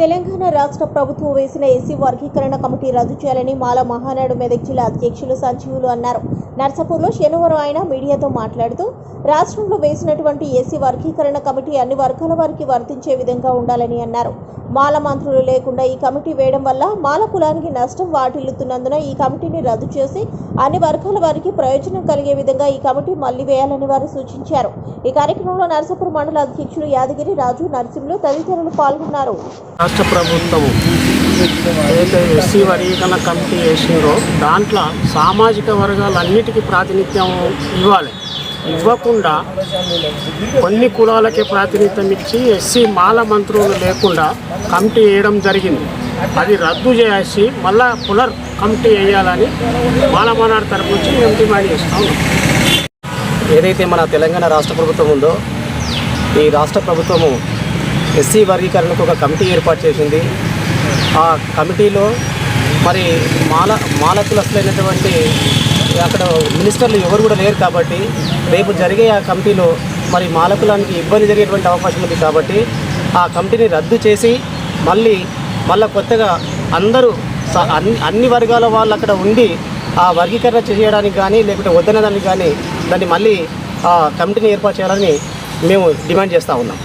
తెలంగాణ రాష్ట్ర ప్రభుత్వం వేసిన ఎస్సీ వర్గీకరణ కమిటీ రద్దు చేయాలని మాల మహానాడు మెదక్ జిల్లా అధ్యక్షులు సంజీవులు అన్నారు. నర్సాపూర్లో శనివారం ఆయన మీడియాతో మాట్లాడుతూ రాష్ట్రంలో వేసినటువంటి ఎస్సీ వర్గీకరణ కమిటీ అన్ని వర్గాల వారికి వర్తించే విధంగా ఉండాలని అన్నారు. మాల మంత్రులు లేకుండా ఈ కమిటీ వేయడం వల్ల మాల కులానికి నష్టం వాటిల్లుతున్నందున ఈ కమిటీని రద్దు చేసి అన్ని వర్గాల వారికి ప్రయోజనం కలిగే విధంగా ఈ కమిటీ మళ్ళీ వేయాలని వారు సూచించారు. ఈ కార్యక్రమంలో నర్సాపూర్ మండల అధ్యక్షుడు యాదగిరి రాజు నరసింహులు తదితరులు పాల్గొన్నారు. రాష్ట్ర ప్రభుత్వం ఏదైతే ఎస్సీ వర్గీకరణ కమిటీ వేసిందో దాంట్లో సామాజిక వర్గాలన్నిటికీ ప్రాతినిధ్యం ఇవ్వాలి. ఇవ్వకుండా కొన్ని కులాలకే ప్రాతినిధ్యం ఇచ్చి ఎస్సీ మాల మంత్రులు లేకుండా కమిటీ వేయడం జరిగింది. అది రద్దు చేసి మళ్ళా పునర్ కమిటీ వేయాలని మాల మనాడు తరపు నుంచి మేము డిమాండ్ చేస్తాం ఏదైతే మన తెలంగాణ రాష్ట్ర ప్రభుత్వం ఉందో ఈ రాష్ట్ర ప్రభుత్వము ఎస్సీ వర్గీకరణకు ఒక కమిటీ ఏర్పాటు చేసింది. ఆ కమిటీలో మరి మాల మాలకులస్తులైనటువంటి అక్కడ మినిస్టర్లు ఎవరు కూడా లేరు కాబట్టి రేపు జరిగే ఆ కమిటీలో మరి మాలకులానికి ఇబ్బంది జరిగేటువంటి అవకాశం ఉంది కాబట్టి ఆ కమిటీని రద్దు చేసి మళ్ళీ మళ్ళీ కొత్తగా అందరూ స- అన్ని అన్ని వర్గాల వాళ్ళు అక్కడ ఉండి ఆ వర్గీకరణ చేయడానికి కానీ లేకుంటే వద్దనదానికి కానీ దాన్ని మళ్ళీ ఆ కమిటీని ఏర్పాటు చేయాలని మేము డిమాండ్ చేస్తూ ఉన్నాం.